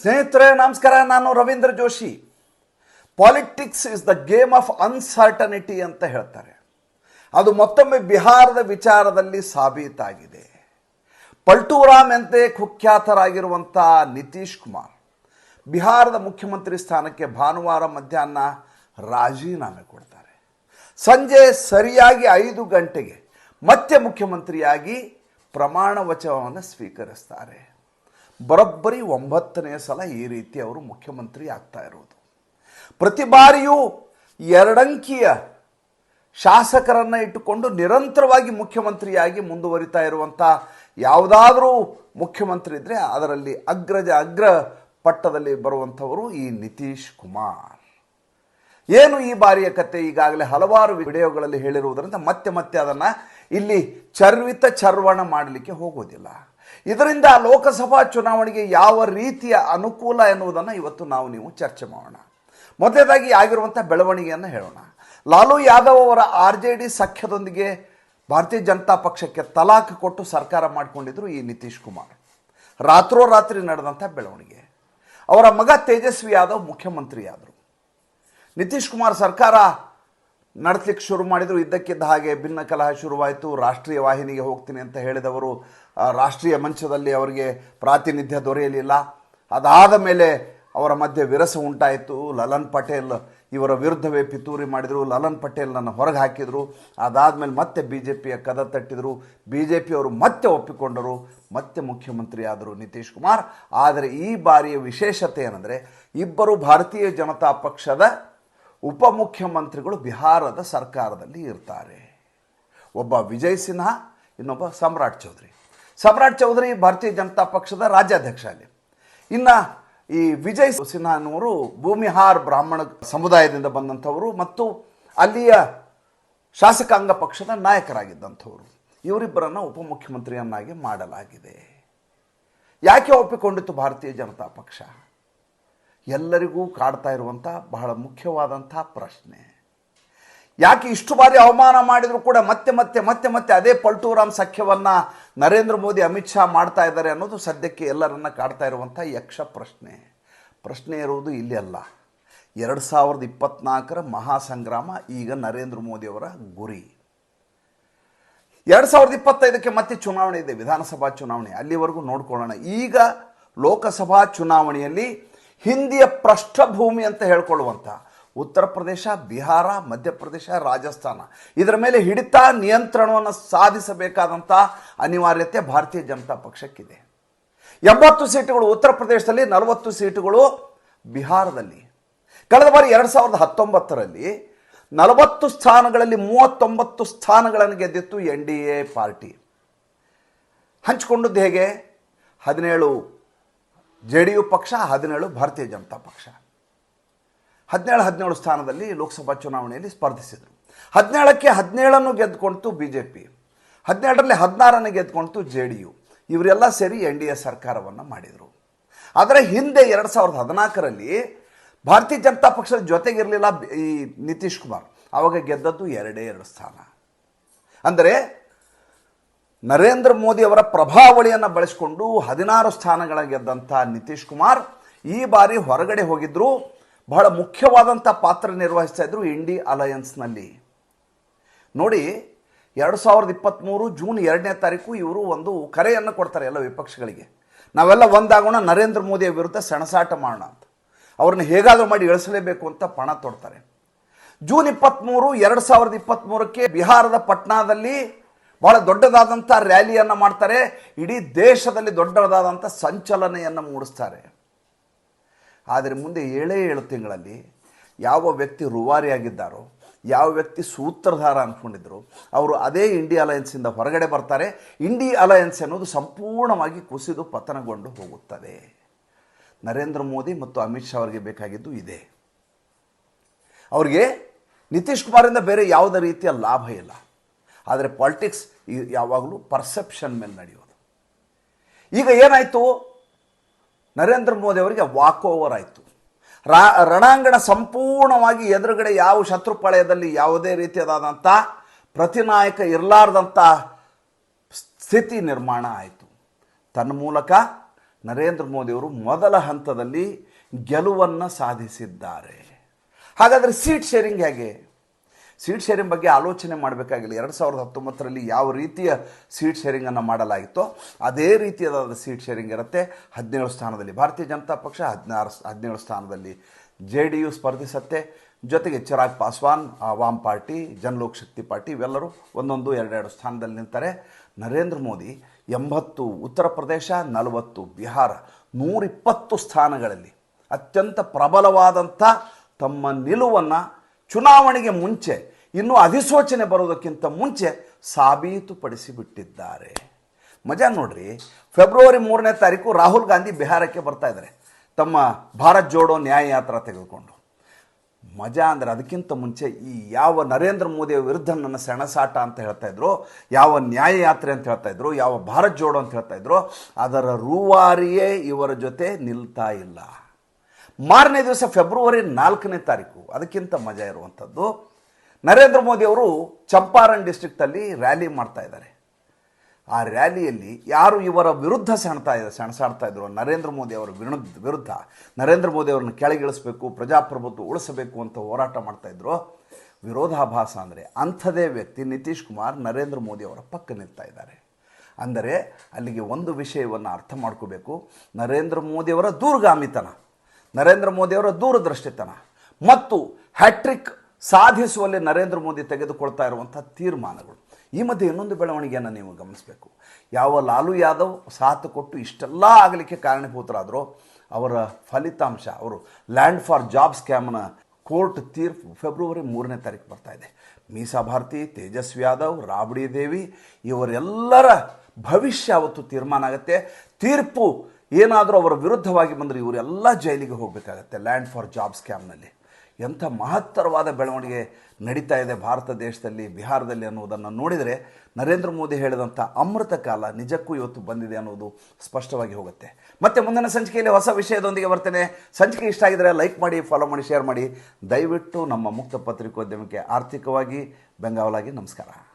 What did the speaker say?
ಸ್ನೇಹಿತರೆ, ನಮಸ್ಕಾರ. ನಾನು Ravindra Joshi. Politics is the game of uncertainty ಅಂತ ಹೇಳ್ತಾರೆ. ಅದು ಮತ್ತೊಮ್ಮೆ ಬಿಹಾರದ ವಿಚಾರದಲ್ಲಿ ಸಾಬೀತಾಗಿದೆ. ಪಲ್ಟೂರಾಮ್ ಎಂತೆ ಕುಖ್ಯಾತರಾಗಿರುವಂಥ ನಿತೀಶ್ ಕುಮಾರ್ ಬಿಹಾರದ ಮುಖ್ಯಮಂತ್ರಿ ಸ್ಥಾನಕ್ಕೆ ಭಾನುವಾರ ಮಧ್ಯಾಹ್ನ ರಾಜೀನಾಮೆ ಕೊಡ್ತಾರೆ. ಸಂಜೆ ಸರಿಯಾಗಿ ಐದು ಗಂಟೆಗೆ ಮತ್ತೆ ಮುಖ್ಯಮಂತ್ರಿಯಾಗಿ ಪ್ರಮಾಣ ವಚನವನ್ನು ಸ್ವೀಕರಿಸ್ತಾರೆ. ಬರೋಬ್ಬರಿ ಒಂಬತ್ತನೇ ಸಲ ಈ ರೀತಿ ಅವರು ಮುಖ್ಯಮಂತ್ರಿ ಆಗ್ತಾ ಇರೋದು. ಪ್ರತಿ ಬಾರಿಯೂ ಎರಡಂಕಿಯ ಶಾಸಕರನ್ನು ಇಟ್ಟುಕೊಂಡು ನಿರಂತರವಾಗಿ ಮುಖ್ಯಮಂತ್ರಿಯಾಗಿ ಮುಂದುವರಿತಾ ಇರುವಂಥ ಯಾವುದಾದರೂ ಮುಖ್ಯಮಂತ್ರಿ ಇದ್ದರೆ ಅದರಲ್ಲಿ ಅಗ್ರಜ ಅಗ್ರ ಪಟ್ಟದಲ್ಲಿ ಬರುವಂಥವರು ಈ ನಿತೀಶ್ ಕುಮಾರ್. ಏನು ಈ ಬಾರಿಯ ಕತೆ ಈಗಾಗಲೇ ಹಲವಾರು ವಿಡಿಯೋಗಳಲ್ಲಿ ಹೇಳಿರುವುದರಿಂದ ಮತ್ತೆ ಮತ್ತೆ ಅದನ್ನು ಇಲ್ಲಿ ಚರ್ವಿತ ಚರ್ವಣ ಮಾಡಲಿಕ್ಕೆ ಹೋಗೋದಿಲ್ಲ. ಇದರಿಂದ ಲೋಕಸಭಾ ಚುನಾವಣೆಗೆ ಯಾವ ರೀತಿಯ ಅನುಕೂಲ ಎನ್ನುವುದನ್ನು ಇವತ್ತು ನಾವು ನೀವು ಚರ್ಚೆ ಮಾಡೋಣ. ಮೊದಲನೇದಾಗಿ ಆಗಿರುವಂಥ ಬೆಳವಣಿಗೆಯನ್ನು ಹೇಳೋಣ. ಲಾಲು ಯಾದವ್ ಅವರ ಆರ್ ಜೆ ಡಿ ಸಖ್ಯದೊಂದಿಗೆ ಭಾರತೀಯ ಜನತಾ ಪಕ್ಷಕ್ಕೆ ತಲಾಖ್ ಕೊಟ್ಟು ಸರ್ಕಾರ ಮಾಡಿಕೊಂಡಿದ್ರು ಈ ನಿತೀಶ್ ಕುಮಾರ್. ರಾತ್ರೋರಾತ್ರಿ ನಡೆದಂಥ ಬೆಳವಣಿಗೆ. ಅವರ ಮಗ ತೇಜಸ್ವಿ ಯಾದವ್ ಮುಖ್ಯಮಂತ್ರಿಯಾದರು. ನಿತೀಶ್ ಕುಮಾರ್ ಸರ್ಕಾರ ನಡೆಸಲಿಕ್ಕೆ ಶುರು ಮಾಡಿದರು, ಇದ್ದಕ್ಕಿದ್ದ ಹಾಗೆ ಭಿನ್ನ ಕಲಹ ಶುರುವಾಯಿತು. ರಾಷ್ಟ್ರೀಯ ವಾಹಿನಿಗೆ ಹೋಗ್ತೀನಿ ಅಂತ ಹೇಳಿದವರು ರಾಷ್ಟ್ರೀಯ ಮಂಚದಲ್ಲಿ ಅವರಿಗೆ ಪ್ರಾತಿನಿಧ್ಯ ದೊರೆಯಲಿಲ್ಲ. ಅದಾದ ಮೇಲೆ ಅವರ ಮಧ್ಯೆ ವಿರಸ ಉಂಟಾಯಿತು. ಲಲನ್ ಪಟೇಲ್ ಇವರ ವಿರುದ್ಧವೇ ಪಿತೂರಿ ಮಾಡಿದರು. ಲಲನ್ ಪಟೇಲ್ನನ್ನು ಹೊರಗೆ ಹಾಕಿದರು. ಅದಾದಮೇಲೆ ಮತ್ತೆ ಬಿ ಜೆ ಪಿಯ ಕದ ತಟ್ಟಿದರು. ಬಿ ಜೆ ಪಿಯವರು ಮತ್ತೆ ಒಪ್ಪಿಕೊಂಡರು. ಮತ್ತೆ ಮುಖ್ಯಮಂತ್ರಿಯಾದರು ನಿತೀಶ್ ಕುಮಾರ್. ಆದರೆ ಈ ಬಾರಿಯ ವಿಶೇಷತೆ ಏನಂದರೆ, ಇಬ್ಬರು ಭಾರತೀಯ ಜನತಾ ಪಕ್ಷದ ಉಪಮುಖ್ಯಮಂತ್ರಿಗಳು ಬಿಹಾರದ ಸರ್ಕಾರದಲ್ಲಿ ಇರ್ತಾರೆ. ಒಬ್ಬ ವಿಜಯ್ ಸಿನ್ಹಾ, ಇನ್ನೊಬ್ಬ ಸಮ್ರಾಟ್ ಚೌಧರಿ. ಸಮ್ರಾಟ್ ಚೌಧರಿ ಭಾರತೀಯ ಜನತಾ ಪಕ್ಷದ ರಾಜ್ಯಾಧ್ಯಕ್ಷ ಅಲ್ಲಿ. ಇನ್ನು ಈ ವಿಜಯ್ ಸಿನ್ಹಾ ಅನ್ನೋರು ಭೂಮಿಹಾರ್ ಬ್ರಾಹ್ಮಣ ಸಮುದಾಯದಿಂದ ಬಂದಂಥವರು ಮತ್ತು ಅಲ್ಲಿಯ ಶಾಸಕಾಂಗ ಪಕ್ಷದ ನಾಯಕರಾಗಿದ್ದಂಥವರು. ಇವರಿಬ್ಬರನ್ನು ಉಪಮುಖ್ಯಮಂತ್ರಿಯನ್ನಾಗಿ ಮಾಡಲಾಗಿದೆ. ಯಾಕೆ ಒಪ್ಪಿಕೊಂಡಿತ್ತು ಭಾರತೀಯ ಜನತಾ ಪಕ್ಷ? ಎಲ್ಲರಿಗೂ ಕಾಡ್ತಾ ಇರುವಂಥ ಬಹಳ ಮುಖ್ಯವಾದಂಥ ಪ್ರಶ್ನೆ. ಯಾಕೆ ಇಷ್ಟು ಬಾರಿ ಅವಮಾನ ಮಾಡಿದರೂ ಕೂಡ ಮತ್ತೆ ಮತ್ತೆ ಮತ್ತೆ ಮತ್ತೆ ಅದೇ ಪಲ್ಟೂರಾಮ್ ಸಖ್ಯವನ್ನು ನರೇಂದ್ರ ಮೋದಿ ಅಮಿತ್ ಶಾ ಮಾಡ್ತಾ ಇದ್ದಾರೆ ಅನ್ನೋದು ಸದ್ಯಕ್ಕೆ ಎಲ್ಲರನ್ನ ಕಾಡ್ತಾ ಇರುವಂಥ ಯಕ್ಷ ಪ್ರಶ್ನೆ. ಪ್ರಶ್ನೆ ಇರುವುದು ಇಲ್ಲಿ ಅಲ್ಲ. ಎರಡು ಸಾವಿರದ ಇಪ್ಪತ್ನಾಲ್ಕರ ಮಹಾಸಂಗ್ರಾಮ ಈಗ ನರೇಂದ್ರ ಮೋದಿಯವರ ಗುರಿ. ಎರಡು ಸಾವಿರದ ಇಪ್ಪತ್ತೈದಕ್ಕೆ ಮತ್ತೆ ಚುನಾವಣೆ ಇದೆ, ವಿಧಾನಸಭಾ ಚುನಾವಣೆ. ಅಲ್ಲಿವರೆಗೂ ನೋಡ್ಕೊಳ್ಳೋಣ. ಈಗ ಲೋಕಸಭಾ ಚುನಾವಣೆಯಲ್ಲಿ ಹಿಂದಿಯ ಪೃಷ್ಠಭೂಮಿ ಅಂತ ಹೇಳ್ಕೊಳ್ಳುವಂಥ ಉತ್ತರ ಪ್ರದೇಶ, ಬಿಹಾರ, ಮಧ್ಯಪ್ರದೇಶ, ರಾಜಸ್ಥಾನ. ಇದರ ಮೇಲೆ ಹಿಡಿತ ನಿಯಂತ್ರಣವನ್ನು ಸಾಧಿಸಬೇಕಾದಂಥ ಅನಿವಾರ್ಯತೆ ಭಾರತೀಯ ಜನತಾ ಪಕ್ಷಕ್ಕಿದೆ. ಎಂಬತ್ತು ಸೀಟುಗಳು ಉತ್ತರ ಪ್ರದೇಶದಲ್ಲಿ, ನಲವತ್ತು ಸೀಟುಗಳು ಬಿಹಾರದಲ್ಲಿ. ಕಳೆದ ಬಾರಿ ಎರಡು ಸಾವಿರದ ಹತ್ತೊಂಬತ್ತರಲ್ಲಿ ನಲವತ್ತು ಸ್ಥಾನಗಳಲ್ಲಿ ಮೂವತ್ತೊಂಬತ್ತು ಸ್ಥಾನಗಳನ್ನು ಗೆದ್ದಿತ್ತು ಎನ್ ಡಿ ಎ ಪಾರ್ಟಿ. ಹಂಚಿಕೊಂಡದ್ದು ಹೇಗೆ? ಹದಿನೇಳು ಜೆ ಡಿ ಯು ಪಕ್ಷ, ಹದಿನೇಳು ಭಾರತೀಯ ಜನತಾ ಪಕ್ಷ. ಹದಿನೇಳು ಹದಿನೇಳು ಸ್ಥಾನದಲ್ಲಿ ಲೋಕಸಭಾ ಚುನಾವಣೆಯಲ್ಲಿ ಸ್ಪರ್ಧಿಸಿದರು. ಹದಿನೇಳಕ್ಕೆ ಹದಿನೇಳನ್ನು ಗೆದ್ದುಕೊಳ್ತು ಬಿ ಜೆ ಪಿ ಹದಿನೇಳರಲ್ಲಿ ಹದಿನಾರನ್ನು ಗೆದ್ದುಕೊಳ್ತು ಜೆ ಡಿ ಯು ಇವರೆಲ್ಲ ಸೇರಿ ಎನ್ ಡಿ ಎ ಸರ್ಕಾರವನ್ನು ಮಾಡಿದರು. ಆದರೆ ಹಿಂದೆ ಎರಡು ಸಾವಿರದ ಹದಿನಾಲ್ಕರಲ್ಲಿ ಭಾರತೀಯ ಜನತಾ ಪಕ್ಷದ ಜೊತೆಗಿರಲಿಲ್ಲ ಈ ನಿತೀಶ್ ಕುಮಾರ್. ಆವಾಗ ಗೆದ್ದದ್ದು ಎರಡೇ, ಎರಡು ಸ್ಥಾನ. ಅಂದರೆ ನರೇಂದ್ರ ಮೋದಿ ಅವರ ಪ್ರಭಾವಳಿಯನ್ನು ಬಳಸಿಕೊಂಡು ಹದಿನಾರು ಸ್ಥಾನಗಳ ಗೆದ್ದಂಥ ನಿತೀಶ್ ಕುಮಾರ್ ಈ ಬಾರಿ ಹೊರಗಡೆ ಹೋಗಿದ್ದರು ಬಹಳ ಮುಖ್ಯವಾದಂಥ ಪಾತ್ರ ನಿರ್ವಹಿಸ್ತಾ ಇದ್ರು ಇಂಡಿ ಅಲಯನ್ಸ್ನಲ್ಲಿ ನೋಡಿ, ಎರಡು ಸಾವಿರದ ಇಪ್ಪತ್ತ್ಮೂರು ಜೂನ್ ಎರಡನೇ ತಾರೀಕು ಇವರು ಒಂದು ಕರೆಯನ್ನು ಕೊಡ್ತಾರೆ ಎಲ್ಲ ವಿಪಕ್ಷಗಳಿಗೆ. ನಾವೆಲ್ಲ ಒಂದಾಗೋಣ, ನರೇಂದ್ರ ಮೋದಿಯ ವಿರುದ್ಧ ಸೆಣಸಾಟ ಮಾಡೋಣ ಅಂತ. ಅವ್ರನ್ನ ಹೇಗಾದರೂ ಮಾಡಿ ಇಳಿಸಲೇಬೇಕು ಅಂತ ಪಣ ತೊಡ್ತಾರೆ. ಜೂನ್ ಇಪ್ಪತ್ತ್ಮೂರು ಎರಡು ಸಾವಿರದ ಇಪ್ಪತ್ತ್ಮೂರಕ್ಕೆ ಬಿಹಾರದ ಪಟ್ನಾದಲ್ಲಿ ಬಹಳ ದೊಡ್ಡದಾದಂಥ ರ್ಯಾಲಿಯನ್ನು ಮಾಡ್ತಾರೆ. ಇಡೀ ದೇಶದಲ್ಲಿ ದೊಡ್ಡದಾದಂಥ ಸಂಚಲನೆಯನ್ನು ಮೂಡಿಸ್ತಾರೆ. ಆದರೆ ಮುಂದೆ ಏಳೇ ಏಳು ತಿಂಗಳಲ್ಲಿ ಯಾವ ವ್ಯಕ್ತಿ ರುವಾರಿಯಾಗಿದ್ದಾರೋ, ಯಾವ ವ್ಯಕ್ತಿ ಸೂತ್ರಧಾರ ಅಂದ್ಕೊಂಡಿದ್ರು ಅವರು ಅದೇ ಇಂಡಿ ಅಲಯನ್ಸಿಂದ ಹೊರಗಡೆ ಬರ್ತಾರೆ. ಇಂಡಿ ಅಲಯನ್ಸ್ ಅನ್ನೋದು ಸಂಪೂರ್ಣವಾಗಿ ಕುಸಿದು ಪತನಗೊಂಡು ಹೋಗುತ್ತದೆ. ನರೇಂದ್ರ ಮೋದಿ ಮತ್ತು ಅಮಿತ್ ಶಾ ಅವರಿಗೆ ಬೇಕಾಗಿದ್ದು ಇದೆ. ಅವರಿಗೆ ನಿತೀಶ್ ಕುಮಾರಿಂದ ಬೇರೆ ಯಾವುದೇ ರೀತಿಯ ಲಾಭ ಇಲ್ಲ. ಆದರೆ ಪಾಲಿಟಿಕ್ಸ್ ಯಾವಾಗಲೂ ಪರ್ಸೆಪ್ಷನ್ ಮೇಲೆ ನಡೆಯೋದು. ಈಗ ಏನಾಯಿತು? ನರೇಂದ್ರ ಮೋದಿ ಅವರಿಗೆ ವಾಕ್ ಓವರ್ ಆಯಿತು. ರಾ, ರಣಾಂಗಣ ಸಂಪೂರ್ಣವಾಗಿ ಎದುರುಗಡೆ ಯಾವ ಶತ್ರುಪಾಳ್ಯದಲ್ಲಿ ಯಾವುದೇ ರೀತಿಯಾದಂಥ ಪ್ರತಿನಾಯಕ ಇರಲಾರ್ದಂಥ ಸ್ಥಿತಿ ನಿರ್ಮಾಣ ಆಯಿತು. ತನ್ನ ಮೂಲಕ ನರೇಂದ್ರ ಮೋದಿಯವರು ಮೊದಲ ಹಂತದಲ್ಲಿ ಗೆಲುವನ್ನು ಸಾಧಿಸಿದ್ದಾರೆ. ಹಾಗಾದರೆ ಸೀಟ್ ಶೇರಿಂಗ್ ಹೇಗೆ? ಸೀಟ್ ಶೇರಿಂಗ್ ಬಗ್ಗೆ ಆಲೋಚನೆ ಮಾಡಬೇಕಾಗಿಲ್ಲ. ಎರಡು ಸಾವಿರದ ಹತ್ತೊಂಬತ್ತರಲ್ಲಿ ಯಾವ ರೀತಿಯ ಸೀಟ್ ಶೇರಿಂಗನ್ನು ಮಾಡಲಾಗಿತ್ತೋ, ಅದೇ ರೀತಿಯಾದ ಸೀಟ್ ಶೇರಿಂಗ್ ಇರುತ್ತೆ ಹದಿನೇಳು ಸ್ಥಾನದಲ್ಲಿ. ಭಾರತೀಯ ಜನತಾ ಪಕ್ಷ ಹದಿನಾರು ಹದಿನೇಳು ಸ್ಥಾನದಲ್ಲಿ. ಜೆ ಡಿ ಯು ಸ್ಪರ್ಧಿಸತ್ತೆ. ಜೊತೆಗೆ ಚಿರಾಗ್ ಪಾಸ್ವಾನ್ ವಾಮ್ ಪಾರ್ಟಿ, ಜನಲೋಕ್ ಶಕ್ತಿ ಪಾರ್ಟಿ, ಇವೆಲ್ಲರೂ ಒಂದೊಂದು ಎರಡೆರಡು ಸ್ಥಾನದಲ್ಲಿ ನಿಂತಾರೆ. ನರೇಂದ್ರ ಮೋದಿ ಎಂಬತ್ತು, ಉತ್ತರ ಪ್ರದೇಶ ನಲವತ್ತು, ಬಿಹಾರ ನೂರಿಪ್ಪತ್ತು ಸ್ಥಾನಗಳಲ್ಲಿ. ಅತ್ಯಂತ ಪ್ರಬಲವಾದಂಥ ತಮ್ಮ ನಿಲುವನ್ನು ಚುನಾವಣೆಗೆ ಮುಂಚೆ ಇನ್ನೂ ಅಧಿಸೂಚನೆ ಬರೋದಕ್ಕಿಂತ ಮುಂಚೆ ಸಾಬೀತುಪಡಿಸಿಬಿಟ್ಟಿದ್ದಾರೆ. ಮಜಾ ನೋಡ್ರಿ, ಫೆಬ್ರವರಿ ಮೂರನೇ ತಾರೀಕು ರಾಹುಲ್ ಗಾಂಧಿ ಬಿಹಾರಕ್ಕೆ ಬರ್ತಾ ಇದ್ದಾರೆ. ತಮ್ಮ ಭಾರತ್ ಜೋಡೋ ನ್ಯಾಯ ಯಾತ್ರಾ ತೆಗೆದುಕೊಂಡು. ಮಜಾ ಅಂದರೆ ಅದಕ್ಕಿಂತ ಮುಂಚೆ ಈ ಯಾವ ನರೇಂದ್ರ ಮೋದಿಯ ವಿರುದ್ಧ ನನ್ನ ಸೆಣಸಾಟ ಅಂತ ಹೇಳ್ತಾ ಇದ್ರು, ಯಾವ ನ್ಯಾಯ ಯಾತ್ರೆ ಅಂತ ಹೇಳ್ತಾ ಇದ್ರು, ಯಾವ ಭಾರತ್ ಜೋಡೋ ಅಂತ ಹೇಳ್ತಾ ಇದ್ರು, ಅದರ ರೂವಾರಿಯೇ ಇವರ ಜೊತೆ ನಿಲ್ತಾ ಇಲ್ಲ. ಮಾರನೇ ದಿವಸ ಫೆಬ್ರವರಿ ನಾಲ್ಕನೇ ತಾರೀಕು, ಅದಕ್ಕಿಂತ ಮಜಾ ಇರುವಂಥದ್ದು ನರೇಂದ್ರ ಮೋದಿ ಅವರು ಚಂಪಾರಣ್ ಡಿಸ್ಟ್ರಿಕ್ಟಲ್ಲಿ ರ್ಯಾಲಿ ಮಾಡ್ತಾ ಇದ್ದಾರೆ. ಆ ರ್ಯಾಲಿಯಲ್ಲಿ ಯಾರು ಇವರ ವಿರುದ್ಧ ಸೆಣ್ತಾ ಇದೆ ಸೆಣಸಾಡ್ತಾ ಇದ್ರು? ನರೇಂದ್ರ ಮೋದಿ ಅವರ ವಿರುದ್ಧ ವಿರುದ್ಧ. ನರೇಂದ್ರ ಮೋದಿ ಅವರನ್ನು ಕೆಳಗಿಳಿಸಬೇಕು, ಪ್ರಜಾಪ್ರಭುತ್ವ ಉಳಿಸಬೇಕು ಅಂತ ಹೋರಾಟ ಮಾಡ್ತಾಯಿದ್ರು ವಿರೋಧಾಭಾಸ ಅಂದರೆ ಅಂಥದೇ ವ್ಯಕ್ತಿ ನಿತೀಶ್ ಕುಮಾರ್, ನರೇಂದ್ರ ಮೋದಿ ಅವರ ಪಕ್ಕ ನಿಲ್ತಾ ಇದ್ದಾರೆ. ಅಂದರೆ ಅಲ್ಲಿಗೆ ಒಂದು ವಿಷಯವನ್ನು ಅರ್ಥ ಮಾಡ್ಕೋಬೇಕು. ನರೇಂದ್ರ ಮೋದಿಯವರ ದೂರಗಾಮಿತನ, ನರೇಂದ್ರ ಮೋದಿಯವರ ದೂರದೃಷ್ಟಿತನ. ಮತ್ತು ಹ್ಯಾಟ್ರಿಕ್ ಸಾಧಿಸುವಲ್ಲಿ ನರೇಂದ್ರ ಮೋದಿ ತೆಗೆದುಕೊಳ್ತಾ ಇರುವಂಥ ತೀರ್ಮಾನಗಳು. ಈ ಮಧ್ಯೆ ಇನ್ನೊಂದು ಬೆಳವಣಿಗೆಯನ್ನು ನೀವು ಗಮನಿಸಬೇಕು. ಯಾವ ಲಾಲು ಯಾದವ್ ಸಾಥ್ ಕೊಟ್ಟು ಇಷ್ಟೆಲ್ಲ ಆಗಲಿಕ್ಕೆ ಕಾರಣೀಭೂತರಾದರೂ, ಅವರ ಫಲಿತಾಂಶ, ಅವರು ಲ್ಯಾಂಡ್ ಫಾರ್ ಜಾಬ್ ಸ್ಕ್ಯಾಮ್ನ ಕೋರ್ಟ್ ತೀರ್ಪು ಫೆಬ್ರವರಿ ಮೂರನೇ ತಾರೀಕು ಬರ್ತಾ ಇದೆ. ಮೀಸಾ ಭಾರತಿ, ತೇಜಸ್ವಿ ಯಾದವ್, ರಾಬಡಿ ದೇವಿ, ಇವರೆಲ್ಲರ ಭವಿಷ್ಯ ಅವತ್ತು ತೀರ್ಮಾನ ಆಗುತ್ತೆ. ತೀರ್ಪು ಏನಾದರೂ ಅವರ ವಿರುದ್ಧವಾಗಿ ಬಂದರೆ ಇವರೆಲ್ಲ ಜೈಲಿಗೆ ಹೋಗಬೇಕಾಗತ್ತೆ ಲ್ಯಾಂಡ್ ಫಾರ್ ಜಾಬ್ ಸ್ಕ್ಯಾಮ್ನಲ್ಲಿ. ಎಂಥ ಮಹತ್ತರವಾದ ಬೆಳವಣಿಗೆ ನಡೀತಾ ಇದೆ ಭಾರತ ದೇಶದಲ್ಲಿ, ಬಿಹಾರದಲ್ಲಿ ಅನ್ನೋದನ್ನು ನೋಡಿದರೆ ನರೇಂದ್ರ ಮೋದಿ ಹೇಳಿದಂಥ ಅಮೃತ ಕಾಲ ನಿಜಕ್ಕೂ ಇವತ್ತು ಬಂದಿದೆ ಅನ್ನೋದು ಸ್ಪಷ್ಟವಾಗಿ ಹೋಗುತ್ತೆ. ಮತ್ತೆ ಮುಂದಿನ ಸಂಚಿಕೆಯಲ್ಲಿ ಹೊಸ ವಿಷಯದೊಂದಿಗೆ ಬರ್ತೇನೆ. ಸಂಚಿಕೆ ಇಷ್ಟ ಆಗಿದರೆ ಲೈಕ್ ಮಾಡಿ ಫಾಲೋ ಮಾಡಿ ಶೇರ್ ಮಾಡಿ. ದಯವಿಟ್ಟು ನಮ್ಮ ಮುಕ್ತ ಪತ್ರಿಕೋದ್ಯಮಕ್ಕೆ ಆರ್ಥಿಕವಾಗಿ ಬೆಂಗಾವಲಾಗಿ ನಮಸ್ಕಾರ.